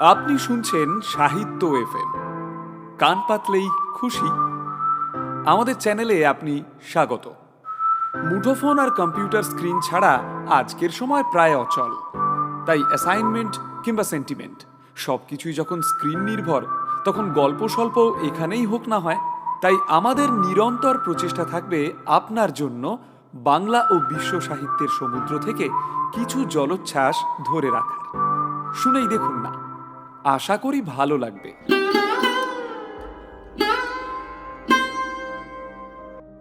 আপনি শুনছেন সাহিত্য এফএম। কান পাতলেই খুশি। আমাদের চ্যানেলে আপনি স্বাগত। মুঠোফোন আর কম্পিউটার স্ক্রিন ছাড়া আজকের সময় প্রায় অচল। তাই অ্যাসাইনমেন্ট কিংবা সেন্টিমেন্ট সব কিছুই যখন স্ক্রিন নির্ভর, তখন গল্প স্বল্প এখানেই হোক না হয়। তাই আমাদের নিরন্তর প্রচেষ্টা থাকবে আপনার জন্য বাংলা ও বিশ্ব সাহিত্যের সমুদ্র থেকে কিছু জলোচ্ছ্বাস ধরে রাখার। শুনেই দেখুন না। আশা করি ভালো লাগবে।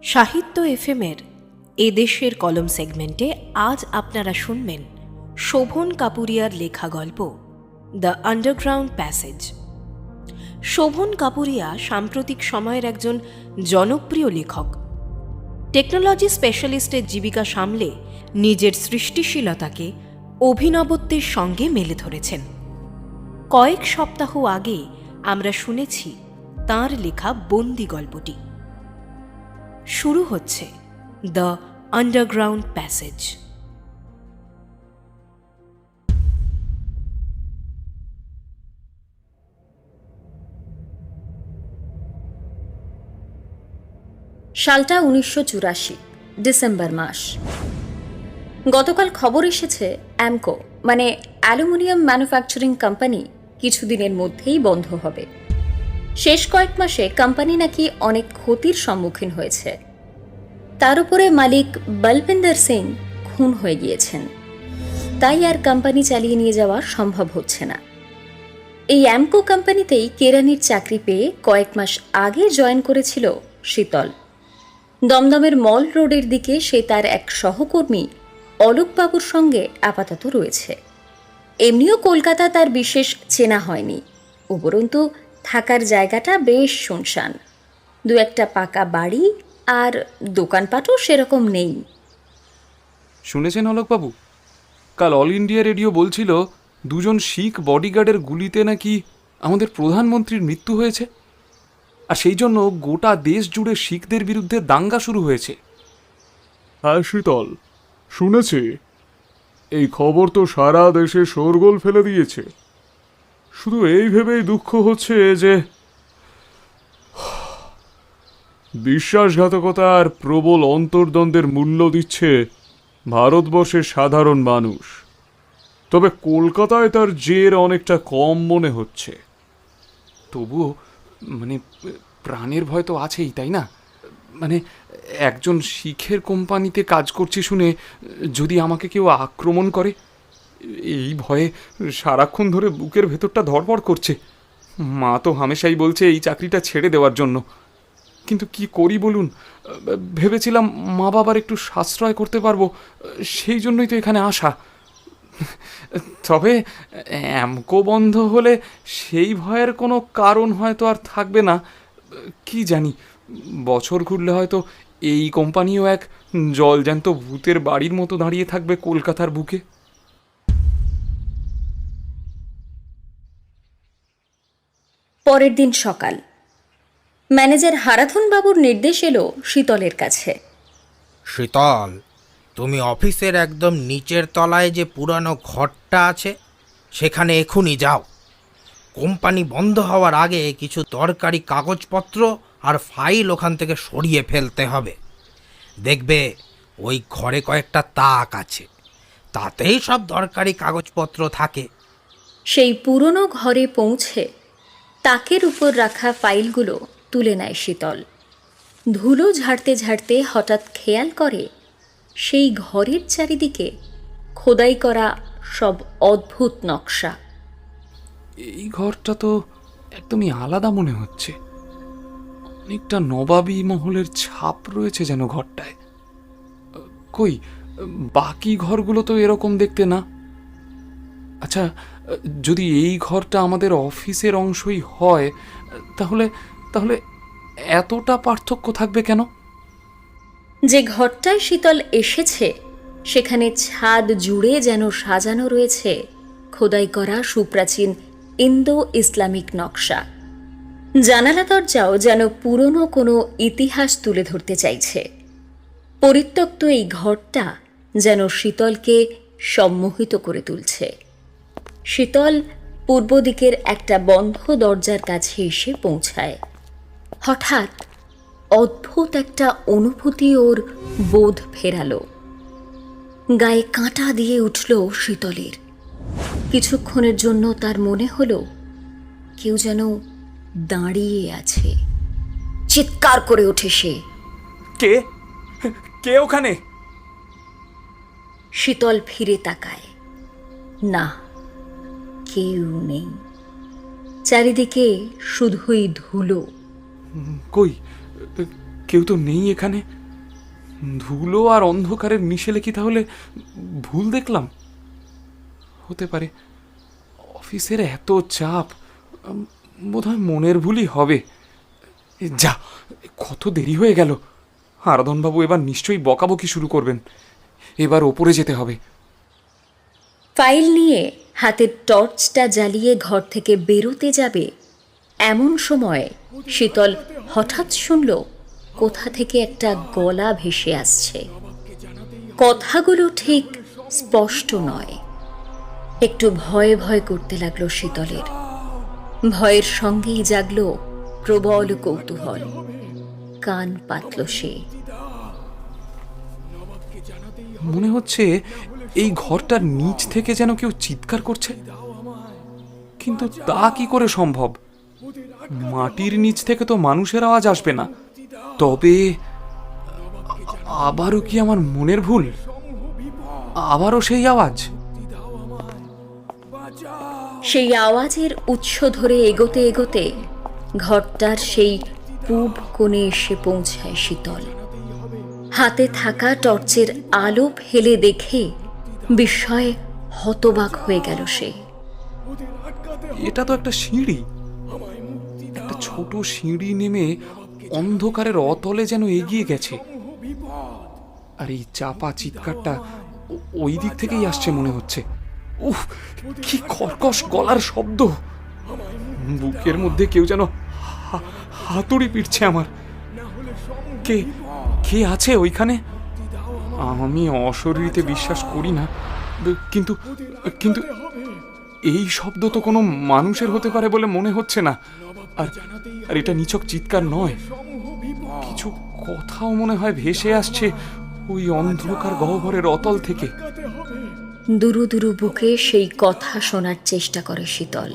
সাহিত্য এফএমের এদেশের কলম সেগমেন্টে আজ আপনারা শুনবেন শোভন কাপুরিয়ার লেখা গল্প, the underground passage. Shobhan Kapuria সাম্প্রতিক সময়ের একজন জনপ্রিয় লেখক। টেকনোলজি স্পেশালিস্টের জীবিকা সামলে নিজের সৃষ্টিশীলতাকে অভিনবত্বের সঙ্গে মেলে ধরেছেন। কয়েক সপ্তাহ আগে আমরা শুনেছি তার লেখা বন্দি গল্পটি। শুরু হচ্ছে দ্য আন্ডারগ্রাউন্ড প্যাসেজ। সালটা উনিশশো চুরাশি, ডিসেম্বর মাস। গতকাল খবর এসেছে অ্যামকো মানে অ্যালুমিনিয়াম ম্যানুফ্যাকচারিং কোম্পানি কিছুদিনের মধ্যেই বন্ধ হবে। শেষ কয়েক মাসে কোম্পানি নাকি অনেক ক্ষতির সম্মুখীন হয়েছে। তার উপরে মালিক বলপিন্দর সিং খুন হয়ে গিয়েছেন। তাই আর কোম্পানি চালিয়ে নিয়ে যাওয়া সম্ভব হচ্ছে না। এই অ্যামকো কোম্পানিতেই কেরানির চাকরি পেয়ে কয়েক মাস আগে জয়েন করেছিল শীতল। দমদমের মল রোডের দিকে সে তার এক সহকর্মী অলোকবাবুর সঙ্গে আপাতত রয়েছে। এমনিও কলকাতা তার বিশেষ চেনা হয়নি। উপরন্তু থাকার জায়গাটা বেশ শুনশান। দু একটা পাকা বাড়ি আর দোকানপাটও সেরকম নেই। শুনেছেন অলোকবাবু কাল অল ইন্ডিয়া রেডিও বলছিল দুজন শিখ বডিগার্ডের গুলিতে নাকি আমাদের প্রধানমন্ত্রীর মৃত্যু হয়েছে। আর সেই জন্য গোটা দেশ জুড়ে শিখদের বিরুদ্ধে দাঙ্গা শুরু হয়েছে। হ্যাঁ শীতল শুনেছি। এই খবর তো সারা দেশে শোরগোল ফেলে দিয়েছে। শুধু এই ভেবেই দুঃখ হচ্ছে যে বিশ্বাসঘাতকতা আর প্রবল অন্তর্দ্বন্দ্বের মূল্য দিচ্ছে ভারতবর্ষের সাধারণ মানুষ। তবে কলকাতায় তার জের অনেকটা কম মনে হচ্ছে। তবুও মানে প্রাণের ভয় তো আছেই, তাই না? মানে একজন শিখের কোম্পানিতে কাজ করছি শুনে যদি আমাকে কেউ আক্রমণ করে, এই ভয়ে সারাক্ষণ ধরে বুকের ভেতরটা ধরপড় করছে। মা তো হামেশাই বলছে এই চাকরিটা ছেড়ে দেওয়ার জন্য। কিন্তু কি করি বলুন? ভেবেছিলাম মা বাবার একটু সাশ্রয় করতে পারব, সেই জন্যই তো এখানে আসা। তবে অ্যামকো বন্ধ হলে সেই ভয়ের কোনো কারণ হয়তো আর থাকবে না, কি জানি। বছর ঘুরলে হয়তো এই কোম্পানিও এক জলজ্যান্ত ভূতের বাড়ির মতো দাঁড়িয়ে থাকবে কলকাতার বুকে। পরের দিন সকাল। ম্যানেজার হারাধন বাবুর নির্দেশ এলো শীতলের কাছে। শীতল তুমি অফিসের একদম নিচের তলায় যে পুরানো ঘরটা আছে সেখানে এখনই যাও। কোম্পানি বন্ধ হওয়ার আগে কিছু দরকারি কাগজপত্র আর ফাইল ওখান থেকে সরিয়ে ফেলতে হবে। দেখবে ওই ঘরে কয়েকটা তাক আছে। তাতেই সব দরকারি কাগজপত্র থাকে। সেই পুরনো ঘরে পৌঁছে তাকের উপর রাখা ফাইলগুলো তুলে নেয় শীতল। ধুলো ঝাড়তে ঝাড়তে হঠাৎ খেয়াল করে সেই ঘরের চারিদিকে খোদাই করা সব অদ্ভুত নকশা। এই ঘরটা তো একদমই আলাদা মনে হচ্ছে। অনেকটা নবাবী মহলের ছাপ রয়েছে যেন ঘরটায়। কই, বাকি ঘরগুলো তো এরকম দেখতে না? আচ্ছা যদি এই ঘরটা আমাদের অফিসের অংশই হয়, তাহলে তাহলে এতটা পার্থক্য থাকবে কেন? যে ঘরটায় শীতল এসেছে, সেখানে ছাদ জুড়ে যেন সাজানো রয়েছে, খোদাই করা সুপ্রাচীন ইন্দো ইসলামিক নকশা। জানালা দরজাও যেন পুরনো কোনো ইতিহাস তুলে ধরতে চাইছে। পরিত্যক্ত এই ঘরটা যেন শীতলকে সম্মোহিত করে তুলছে। শীতল পূর্ব দিকের একটা বন্ধ দরজার কাছে এসে পৌঁছায়। হঠাৎ অদ্ভুত একটা অনুভূতি ওর বোধ ফেরালো। গায়ে কাঁটা দিয়ে উঠল শীতলের। কিছুক্ষণের জন্য তার মনে হলো কেউ যেন দাঁড়িয়ে আছে। চিৎকার করে ওঠে সে। কে? কে ওখানে? শীতল ফিরে তাকায়। না কেউ নেই। চারিদিকে শুধুই ধুলো। কই? কেউ তো নেই এখানে? ধুলো আর অন্ধকারের মিশেলে কি তাহলে ভুল দেখলাম? হতে পারে। অফিসের এত চাপ। বোধহয় মনের ভুলই হবে। যা, কত দেরি হয়ে গেল। আরাধনবাবু এবার নিশ্চয়ই বকাবকি শুরু করবেন। এবার ওপরে যেতে হবে। ফাইল নিয়ে হাতের টর্চটা জ্বালিয়ে ঘর থেকে বেরোতে যাবে এমন সময় শীতল হঠাৎ শুনল কোথা থেকে একটা গলা ভেসে আসছে। কথাগুলো ঠিক স্পষ্ট নয়। একটু ভয় ভয় করতে লাগল শীতলের। ভয়ের সঙ্গেই জাগল প্রবল কৌতূহল। কান পাতল সে। মনে হচ্ছে এই ঘরটার নিচ থেকে যেন কেউ চিৎকার করছে। কিন্তু তা কি করে সম্ভব? মাটির নিচ থেকে তো মানুষের আওয়াজ আসবে না। তবে আবারও কি আমার মনের ভুল? আবারও সেই আওয়াজ? সেই আওয়াজের উৎস ধরে এগোতে এগোতে ঘরটার সেই পূব কোণে এসে পৌঁছায় শীতল। হাতে থাকা টর্চের আলো ফেলে দেখে বিস্ময়ে হতবাক হয়ে গেল সে। এটা তো একটা সিঁড়ি। একটা ছোট সিঁড়ি নেমে অন্ধকারের অতলে যেন এগিয়ে গেছে। আর এই চাপা চিৎকারটা ওই দিক থেকেই আসছে মনে হচ্ছে। উফ, কি কর্কশ গলার শব্দ। বুকের মধ্যে কেউ যেন হাতুড়ি পিটছে আমার। কে কে আছে ওইখানে? আমি অশরীরিতে বিশ্বাস করি না। কিন্তু কিন্তু এই শব্দ তো কোনো মানুষের হতে পারে বলে মনে হচ্ছে না। আর আর এটা নিছক চিৎকার নয়। কিছু কথাও মনে হয় ভেসে আসছে ওই অন্ধকার গহ্বরের অতল থেকে। দুরু দুরু বুকে সেই কথা শোনার চেষ্টা করে শীতল।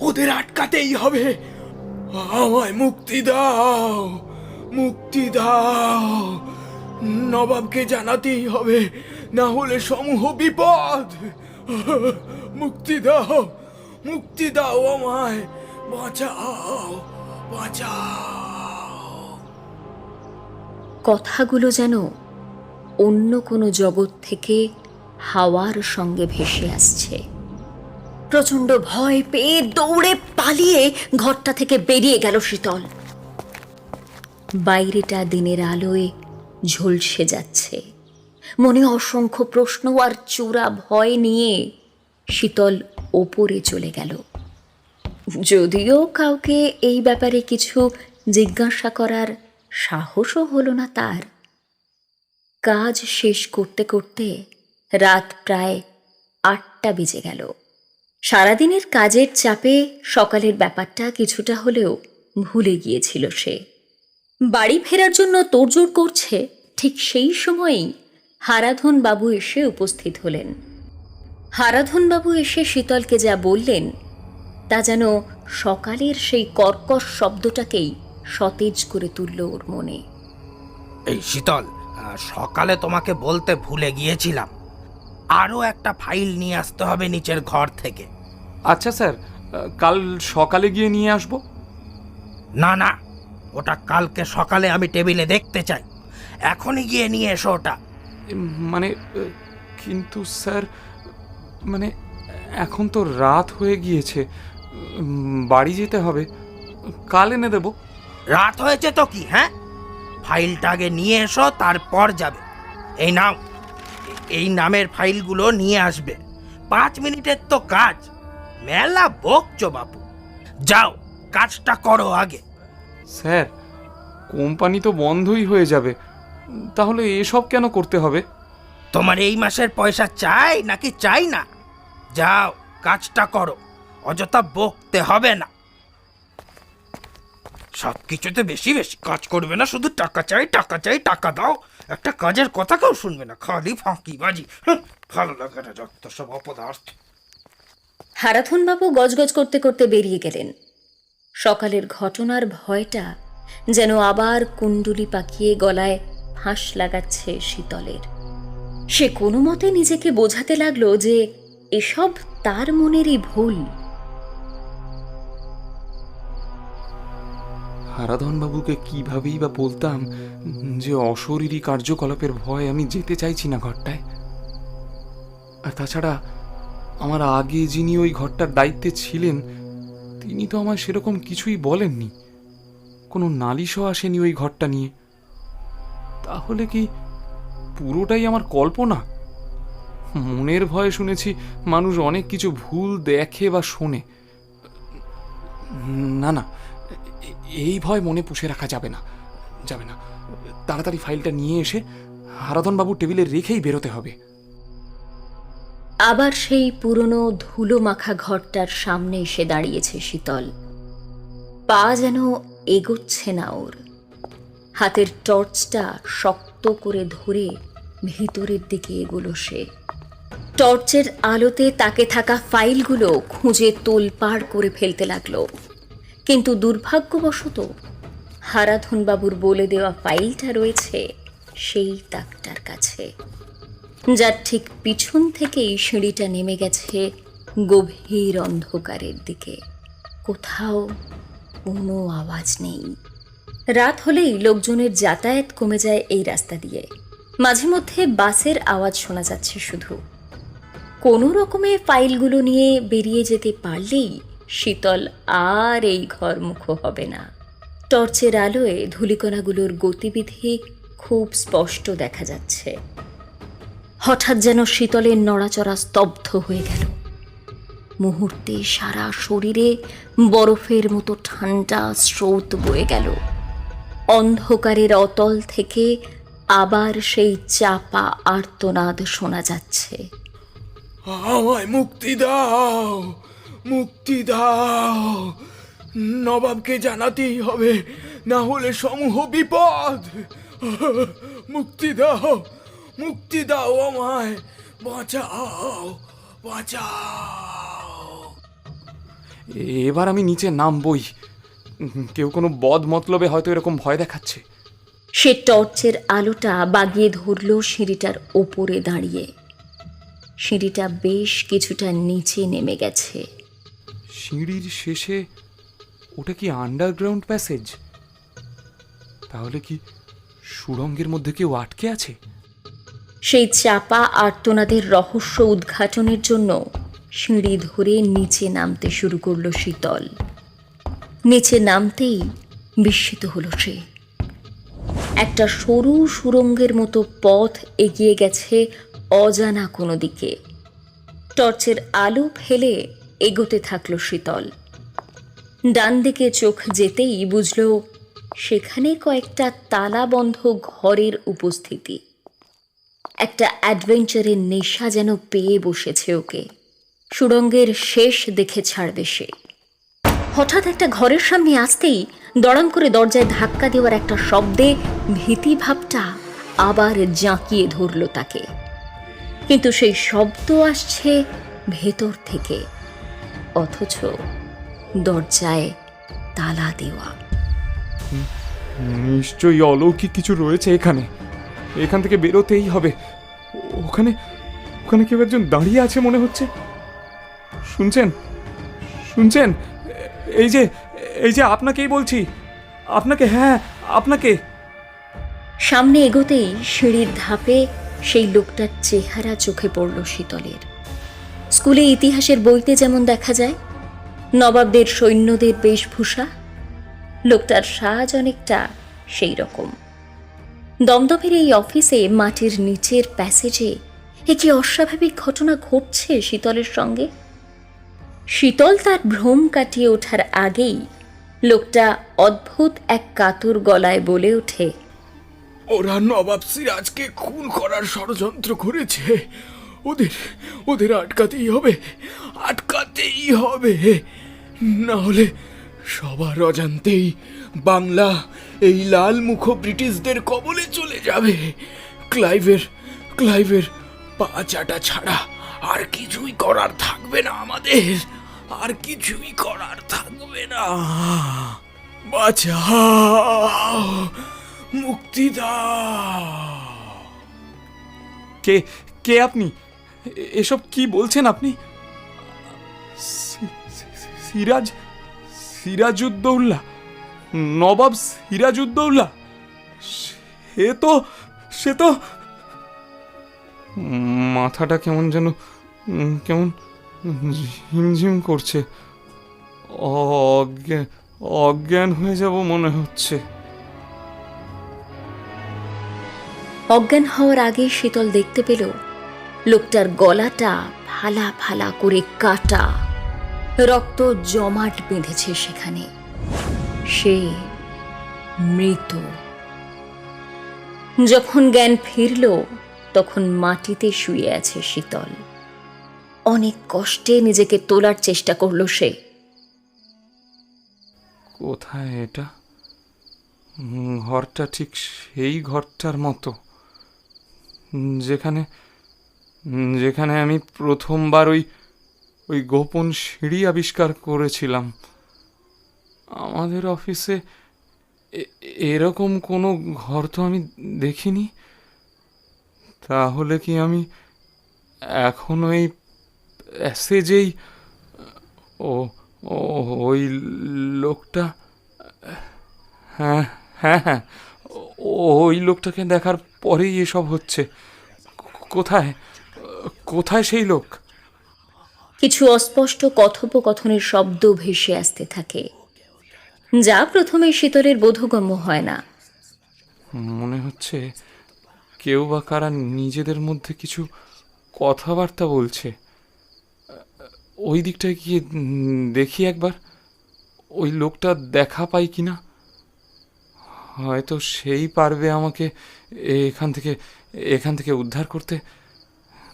ওদের আটকাতেই হবে। আমায় মুক্তি দাও মুক্তি দাও। নবাবকে জানাতেই হবে না হলে সমূহ বিপদ। মুক্তি দাও মুক্তি দাও আমায় বাঁচাও বাঁচাও। কথাগুলো যেন অন্য কোনো জগৎ থেকে হাওয়ার সঙ্গে ভেসে আসছে। প্রচণ্ড ভয় পেয়ে দৌড়ে পালিয়ে ঘরটা থেকে বেরিয়ে গেল শীতল। বাইরেটা দিনের আলোয় ঝলসে যাচ্ছে। মনে অসংখ্য প্রশ্ন আর চূড়া ভয় নিয়ে শীতল ওপরে চলে গেল। যদিও কাউকে এই ব্যাপারে কিছু জিজ্ঞাসা করার সাহসও হলো না তার। কাজ শেষ করতে করতে রাত প্রায় আটটা বেজে গেল। সারাদিনের কাজের চাপে সকালের ব্যাপারটা কিছুটা হলেও ভুলে গিয়েছিল সে। বাড়ি ফেরার জন্য তোড়জোড় করছে, ঠিক সেই সময়েই হারাধন বাবু এসে উপস্থিত হলেন। হারাধন বাবু এসে শীতলকে যা বললেন, তা যেন সকালের সেই কর্কশ শব্দটাকেই সতেজ করে তুলল ওর মনে। এই শীতল সকালে তোমাকে বলতে ভুলে গিয়েছিলাম। আরও একটা ফাইল নিয়ে আসতে হবে নিচের ঘর থেকে। আচ্ছা স্যার কাল সকালে গিয়ে নিয়ে আসব? না না ওটা কালকে সকালে আমি টেবিলে দেখতে চাই। এখনই গিয়ে নিয়ে এসো ওটা। মানে কিন্তু স্যার মানে এখন তো রাত হয়ে গিয়েছে। বাড়ি যেতে হবে। কাল এনে দেবো। রাত হয়েছে তো কি হ্যাঁ? ফাইলটা আগে নিয়ে এসো তারপর যাবে। এই নাও। এই নামের ফাইলগুলো নিয়ে আসবে। পাঁচ মিনিটের তো কাজ। মেলা বকছো বাপু। যাও কাজটা করো আগে। স্যার কোম্পানি তো বন্ধই হয়ে যাবে। তাহলে এসব কেন করতে হবে? তোমার এই মাসের পয়সা চাই নাকি চাই না? যাও কাজটা করো। অযথা বকতে হবে না। সব কিছুতে বেশি বেশি কাজ করবে না, শুধু টাকা চাই টাকা চাই, টাকা দাও। একটা কাজের কথা কেউ শুনবে না, খালি ফাঁকি বাজি ভালো লাগে না যত সব অপদার্থ। হারাথনবাবু গজগজ করতে করতে বেরিয়ে গেলেন। সকালের ঘটনার ভয়টা যেন আবার কুণ্ডুলি পাকিয়ে গলায় ফাঁস লাগাচ্ছে শীতলের। সে কোনো মতে নিজেকে বোঝাতে লাগল যে এসব তার মনেরই ভুল। হারাধনবাবুকে কিভাবেই বা বলতাম যে অশরীরী কার্যকলাপের ভয় আমি যেতে চাইছি না ঘরটায়। আর তাছাড়া আমার আগে যিনি ওই ঘরটার দায়িত্বে ছিলেন, তিনি তো আমার সেরকম কিছুই বলেননি। কোনো নালিশও আসেনি ওই ঘরটা নিয়ে। তাহলে কি পুরোটাই আমার কল্পনা? মনের ভয়ে শুনেছি মানুষ অনেক কিছু ভুল দেখে বা শোনে। না না এই ভয় মনে পুষে রাখা যাবে না যাবে না। তাড়াতাড়ি ফাইলটা নিয়ে এসে হারাধনবাবুর টেবিলে রেখেই বেরোতে হবে। আবার সেই পুরনো ধুলো মাখা ঘরটার সামনে এসে দাঁড়িয়েছে শীতল। পা যেন এগোচ্ছে না ওর। হাতের টর্চটা শক্ত করে ধরে ভিতরের দিকে এগোলো সে। টর্চের আলোতে তাকে থাকা ফাইলগুলো খুঁজে তোলপাড় করে ফেলতে লাগল। কিন্তু দুর্ভাগ্যবশত হারাধনবাবুর বলে দেওয়া ফাইলটা রয়েছে সেই তাকটার কাছে, যার ঠিক পিছন থেকেই সিঁড়িটা নেমে গেছে গভীর অন্ধকারের দিকে। কোথাও কোনো আওয়াজ নেই। রাত হলেই লোকজনের যাতায়াত কমে যায় এই রাস্তা দিয়ে। মাঝে মধ্যে বাসের আওয়াজ শোনা যাচ্ছে শুধু। কোনো রকমে ফাইলগুলো নিয়ে বেরিয়ে যেতে পারলেই শীতল আর এই ঘরমুখ হবে না। টর্চের আলোয় ধূলিকণাগুলোর গতিবিধি খুব স্পষ্ট দেখা যাচ্ছে। হঠাৎ যেন শীতলের নড়াচড়া স্তব্ধ হয়ে গেল। মুহূর্তে সারা শরীরে বরফের মতো ঠান্ডা স্রোত বয়ে গেল। অন্ধকারের অতল থেকে আবার সেই চাপা আর্তনাদ শোনা যাচ্ছে। আমায় মুক্তি দাও! মুক্তি দাও। নবাবকে জানাতেই হবে না হলে সমূহ বিপদ। মুক্তি দাও মুক্তি দাও আমায় বাঁচাও বাঁচাও। এবার আমি নিচে নামবই। কেউ কোনো বদ মতলবে হয়তো এরকম ভয় দেখাচ্ছে। সে টর্চের আলোটা বাগিয়ে ধরল সিঁড়িটার ওপরে দাঁড়িয়ে। সিঁড়িটা বেশ কিছুটা নিচে নেমে গেছে। সিঁড়ির শেষে ওটা কি আন্ডারগ্রাউন্ড প্যাসেজ তাহলে কি সুড়ঙ্গের মধ্যে কেউ আটকে আছে? সেই চাপা আর্তনাদের রহস্য উদ্ঘাটনের জন্য সিঁড়ি ধরে নিচে নামতে শুরু করল শীতল। নিচে নামতেই বিস্মিত হলো সে। একটা সরু সুরঙ্গের মতো পথ এগিয়ে গেছে অজানা কোনো দিকে। টর্চের আলো ফেলে এগোতে থাকল শীতল। ডান দিকে চোখ যেতেই বুঝল সেখানে কয়েকটা তালাবন্ধ ঘরের উপস্থিতি। একটা অ্যাডভেঞ্চারের নেশা যেন পেয়ে বসেছে ওকে। সুড়ঙ্গের শেষ দেখে ছাড়বে সে। হঠাৎ একটা ঘরের সামনে আসতেই দড়াম করে দরজায় ধাক্কা দেওয়ার একটা শব্দে ভীতি ভাবটা আবার জাঁকিয়ে ধরল তাকে। কিন্তু সেই শব্দ আসছে ভেতর থেকে। অথচ দরজায় তালা দেওয়া। নিশ্চয়ই অলৌকিক কিছু রয়েছে এখানে। এখান থেকে বেরোতেই হবে। ওখানে ওখানে কেউ একজন দাঁড়িয়ে আছে মনে হচ্ছে। শুনছেন? শুনছেন? এই যে এই যে আপনাকেই বলছি। আপনাকে হ্যাঁ আপনাকে। সামনে এগোতেই সিঁড়ির ধাপে সেই লোকটার চেহারা চোখে পড়ল শীতলের। স্কুলে ইতিহাসের বইতে যেমন দেখা যায়, নবাবদের সৈন্যদের বেশভূষা, লোকটার সাজ অনেকটা সেই রকম দমদমের এই অফিসে মাটির নিচের প্যাসেজে একটি অস্বাভাবিক ঘটনা ঘটছে শীতলের সঙ্গে? শীতল তার ভ্রম কাটিয়ে ওঠার আগেই লোকটা অদ্ভুত এক কাতর গলায় বলে ওঠে, ওরা নবাব সিরাজকে খুন করার ষড়যন্ত্র করেছে। ওদের ওদের আটকাতেই হবে আটকাতেই হবে। না হলে সবার অজান্তেই বাংলা এই লাল মুখ ব্রিটিশদের কবলে চলে যাবে। ক্লাইভের ক্লাইভের পা চাটা ছাড়া আর কিছুই করার থাকবে না আমাদের। আর কিছুই করার থাকবে না। বাঁচাও, মুক্তি দাও। কে কে আপনি? এসব কি বলছেন আপনি? সিরাজ সিরাজউদ্দৌল্লা নবাব সিরাজউদ্দৌল্লা সে তো সে তো মাথাটা কেমন যেন, কেমন ঝিমঝিম করছে। অজ্ঞান হয়ে যাব মনে হচ্ছে। অজ্ঞান হওয়ার আগে শীতল দেখতে পেল লোকটার গলাটা ফালা ফালা করে কাটা। রক্ত জমাট বেঁধেছে সেখানে। সে মৃত। যখন জ্ঞান ফিরল, তখন মাটিতে শুয়ে আছে শীতল। অনেক কষ্টে নিজেকে তোলার চেষ্টা করল সে। কোথায় এটা? ঘরটা ঠিক সেই ঘরটার মতো। যেখানে যেখানে আমি প্রথমবার ওই ওই গোপন সিঁড়ি আবিষ্কার করেছিলাম। আমাদের অফিসে এরকম কোনো ঘর তো আমি দেখিনি। তাহলে কি আমি এখনও এই প্যাসেজেই, ও ও, ওই লোকটা হ্যাঁ হ্যাঁ হ্যাঁ ওই লোকটাকে দেখার পরেই এসব হচ্ছে। কোথায়? কোথায় সেই লোক? কিছু অস্পষ্ট কথোপকথনের শব্দ ভেসে আসতে থাকে। যা প্রথমে শীতলের বোধগম্য হয় না। মনে হচ্ছে কেউ বা কারা নিজেদের মধ্যে কিছু কথাবার্তা বলছে। ওই দিকটায় গিয়ে দেখি একবার। ওই লোকটা দেখা পাই কিনা? হয়তো সেই পারবে আমাকে এখান থেকে এখান থেকে উদ্ধার করতে।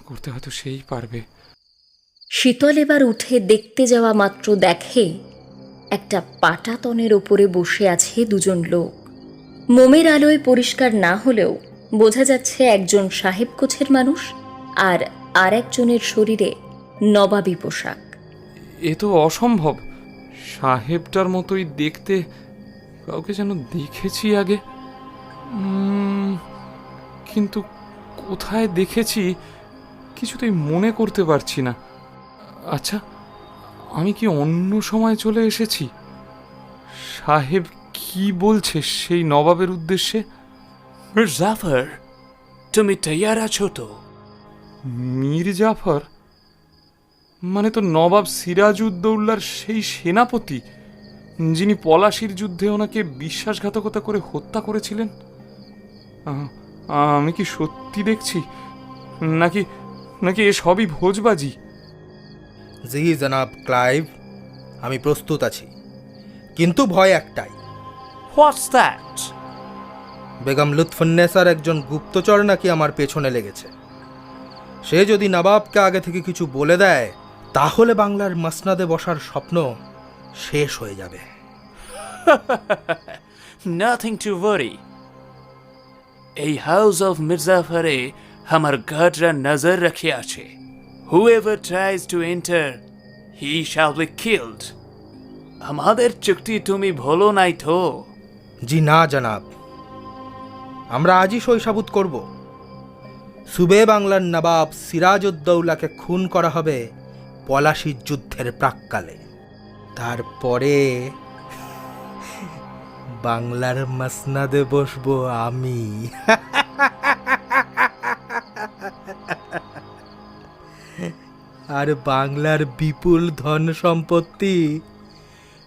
করতে হয়তো সেই পারবে। শীতল এবার উঠে দেখতে যাওয়া মাত্র দেখে একটা পাটাতনের ওপরে বসে আছে দুজন লোক। মোমের আলোয় পরিষ্কার না হলেও বোঝা যাচ্ছে একজন সাহেব কোছের মানুষ আর আর একজনের শরীরে নবাবী পোশাক। এ তো অসম্ভব। সাহেবটার মতোই দেখতে কাউকে যেন দেখেছি আগে। কিন্তু কোথায় দেখেছি? কিছুতেই মনে করতে পারছি না। আচ্ছা আমি কি অন্য সময় চলে এসেছি? সাহেব কি বলছে সেই নবাবের উদ্দেশ্যে? মির্জাফর তুমি তৈয়ার আছো তো? মীর জাফর মানে তো নবাব সিরাজউদ্দৌলার সেই সেনাপতি যিনি পলাশির যুদ্ধে ওনাকে বিশ্বাসঘাতকতা করে হত্যা করেছিলেন? আমি কি সত্যি দেখছি? নাকি নাকি এ সবই ভোজবাজি। জি জনাব ক্লাইভ আমি প্রস্তুত আছি। কিন্তু ভয় একটাই। হোয়াটস দ্যাট বেগম লুৎফুন্নেসার একজন গুপ্তচর নাকি আমার পেছনে লেগেছে। সে যদি নবাবকে আগে থেকে কিছু বলে দেয় তাহলে বাংলার মাসনাদে বসার স্বপ্ন শেষ হয়ে যাবে। নাথিং টু ওয়ারি এই হাউস অফ মির্জাফরে আমার গাডরা নজর রাখে আছে however tries to enter he shall be killed আমাদের চুক্তি তুমি ভুলো নাই তো জি না জনাব আমরা আজই শৈশাবুত করব। সুবে বাংলার নবাব সিরাজউদ্দৌলাকে খুন করা হবে পলাশির যুদ্ধের প্রাককালে। তারপরে বাংলার মাসনাদে বসবো আমি। আর বাংলার বিপুল ধন সম্পত্তি।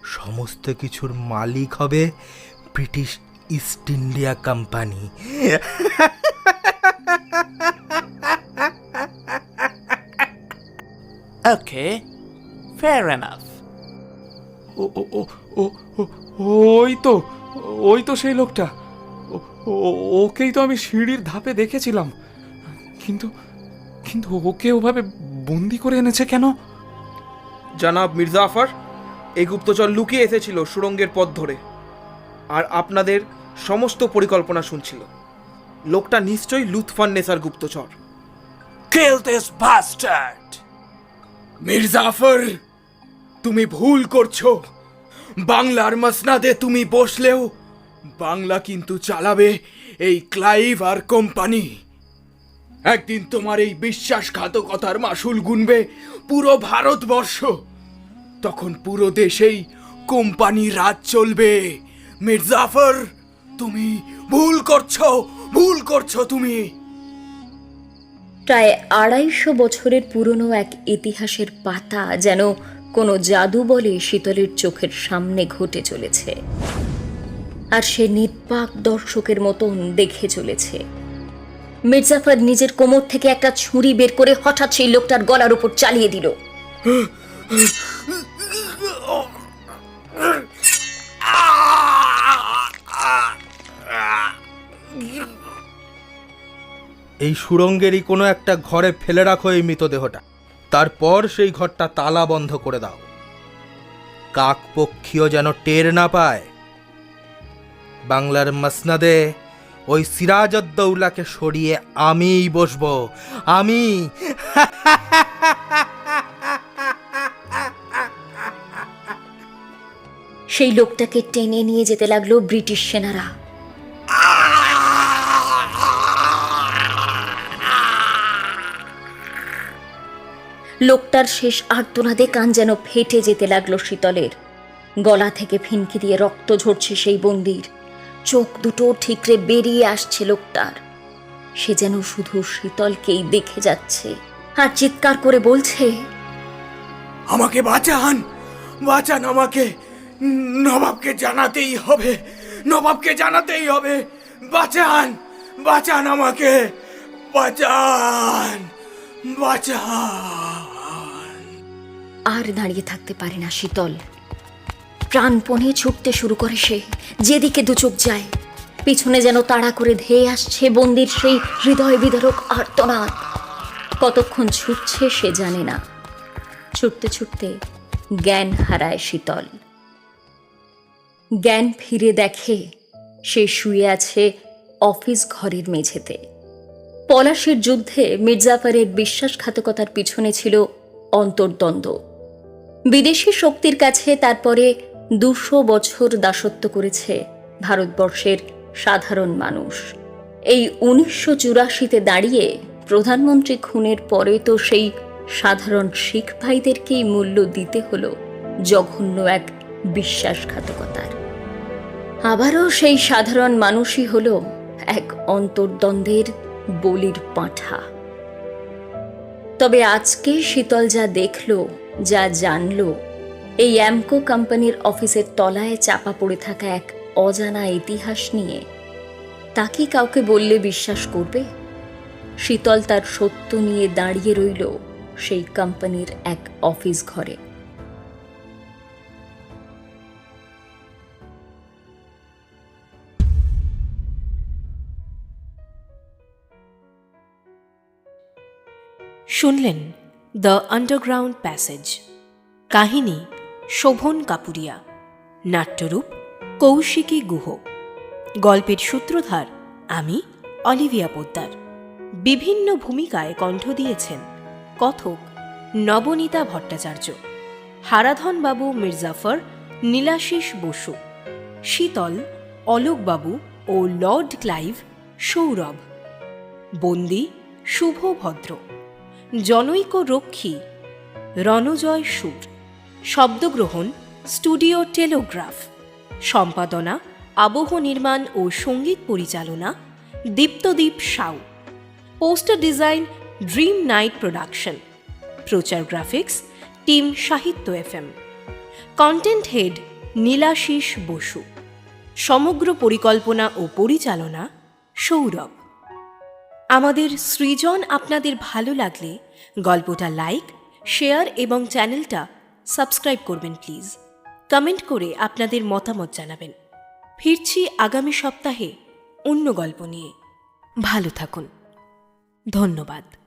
সমস্ত কিছুর মালিক হবে British East India Company. Okay fair enough ও ও ও ও ও- ওই তো ওই তো সেই লোকটা। ও- ও- ওকেই তো আমি সিঁড়ির ধাপে দেখেছিলাম। কিন্তু কিন্তু ওকে ওভাবে বন্দি করে এনেছে কেন? জানাব মির্জাফর এই গুপ্তচর লুকিয়ে এসেছিল সুরঙ্গের পথ ধরে আর আপনাদের সমস্ত পরিকল্পনা শুনছিল। লোকটা নিশ্চয়ই লুৎফান নেসার গুপ্তচর! মির্জাফর তুমি ভুল করছ। বাংলার মসনাদে তুমি বসলেও বাংলা কিন্তু চালাবে এই ক্লাইভ আর কোম্পানি। একদিন তোমার এই বিশ্বাসঘাতকতার মাসুল গুনবে পুরো ভারতবর্ষ। তখন পুরো দেশেই কোম্পানি রাজ চলবে। মির্জাফর, তুমি ভুল করছ ভুল করছ তুমি। প্রায় আড়াইশো বছরের পুরনো এক ইতিহাসের পাতা যেন কোনো জাদু বলে শীতলের চোখের সামনে ঘটে চলেছে। আর সে নির্বাক দর্শকের মতন দেখে চলেছে। মির্জাফর নিজের কোমর থেকে একটা ছুরি বের করে হঠাৎ সেই লোকটার গলার উপর চালিয়ে দিল। এই সুরঙ্গেরই কোনো একটা ঘরে ফেলে রাখো এই মৃতদেহটা। তারপর সেই ঘরটা তালা বন্ধ করে দাও। কাক পক্ষীও যেন টের না পায়। বাংলার মসনাদে ওই সিরাজদ্দৌলাকে সরিয়ে আমিই বসবো। আমি সেই লোকটাকে টেনে নিয়ে যেতে লাগল ব্রিটিশ সেনারা। লোকটার শেষ আর্তনাদে কান যেন ফেটে যেতে লাগল শীতলের। গলা থেকে ফিনকি দিয়ে রক্ত ঝরছে সেই বন্দির। চোখ দুটো ঠিকরে বেরিয়ে আসছে লোকটার। সে যেন শুধু শীতলকেই দেখে যাচ্ছে আর চিৎকার করে বলছে আমাকে বাঁচান বাঁচান আমাকে। নবাবকে জানাতেই হবে নবাবকে জানাতেই হবে। বাঁচান বাঁচান আমাকে। বাঁচান বাঁচান। আর দাঁড়িয়ে থাকতে পারে না শীতল। প্রাণপণে ছুটতে শুরু করে সে, যেদিকে দু চোখ যায়। পিছনে যেন তাড়া করে ধেয়ে আসছে বন্দির সেই হৃদয় বিদারক আর্তনাদ। কতক্ষণ ছুটছে সে জানে না। ছুটতে ছুটতে জ্ঞান হারায় শীতল। জ্ঞান ফিরে দেখে সে শুয়ে আছে অফিস ঘরের মেঝেতে। পলাশের যুদ্ধে মির্জাফারের বিশ্বাসঘাতকতার পিছনে ছিল অন্তর্দ্বন্দ্ব। বিদেশি শক্তির কাছে তারপরে দুশো বছর দাসত্ব করেছে ভারতবর্ষের সাধারণ মানুষ। এই উনিশশো চুরাশিতে দাঁড়িয়ে প্রধানমন্ত্রী খুনের পরে তো সেই সাধারণ শিখ ভাইদেরকেই মূল্য দিতে হলো জঘন্য এক বিশ্বাসঘাতকতার। আবারও সেই সাধারণ মানুষই হল এক অন্তর্দ্বন্দ্বের বলির পাঁঠা। তবে আজকে শীতল যা দেখল, যা জানলো এই অ্যামকো কোম্পানির অফিসের তলায় চাপা পড়ে থাকা এক অজানা ইতিহাস নিয়ে। তা কি কাউকে বললে বিশ্বাস করবে? শীতল তার সত্য নিয়ে দাঁড়িয়ে রইল সেই কোম্পানির এক অফিস ঘরে। শুনলেন দ্য আন্ডারগ্রাউন্ড প্যাসেজ। কাহিনী শোভন কাপুরিয়া। নাট্যরূপ কৌশিকী গুহ। গল্পের সূত্রধার আমি অলিভিয়া পোদ্দার। বিভিন্ন ভূমিকায় কণ্ঠ দিয়েছেন কথক নবনীতা ভট্টাচার্য, হারাধনবাবু মির্জাফর নীলাশিস বসু, শীতল অলোকবাবু ও লর্ড ক্লাইভ সৌরভ, বন্দি শুভ ভদ্র জনৈক রক্ষী রণজয় সুর শব্দগ্রহণ, স্টুডিও টেলোগ্রাফ, সম্পাদনা, আবহ নির্মাণ ও সংগীত পরিচালনা, Diptadip Sau. Poster design, Dream Night production. প্রচার graphics, team Sahitya FM. Content head, Nilashis Basu. সমগ্র পরিকল্পনা ও পরিচালনা, সৌরভ। আমাদের সৃজন আপনাদের ভালো লাগলে গল্পটা লাইক, শেয়ার এবং চ্যানেলটা সাবস্ক্রাইব করবেন, প্লিজ। কমেন্ট করে আপনাদের মতামত জানাবেন। ফিরছি আগামী সপ্তাহে অন্য গল্প নিয়ে। ভালো থাকুন। ধন্যবাদ।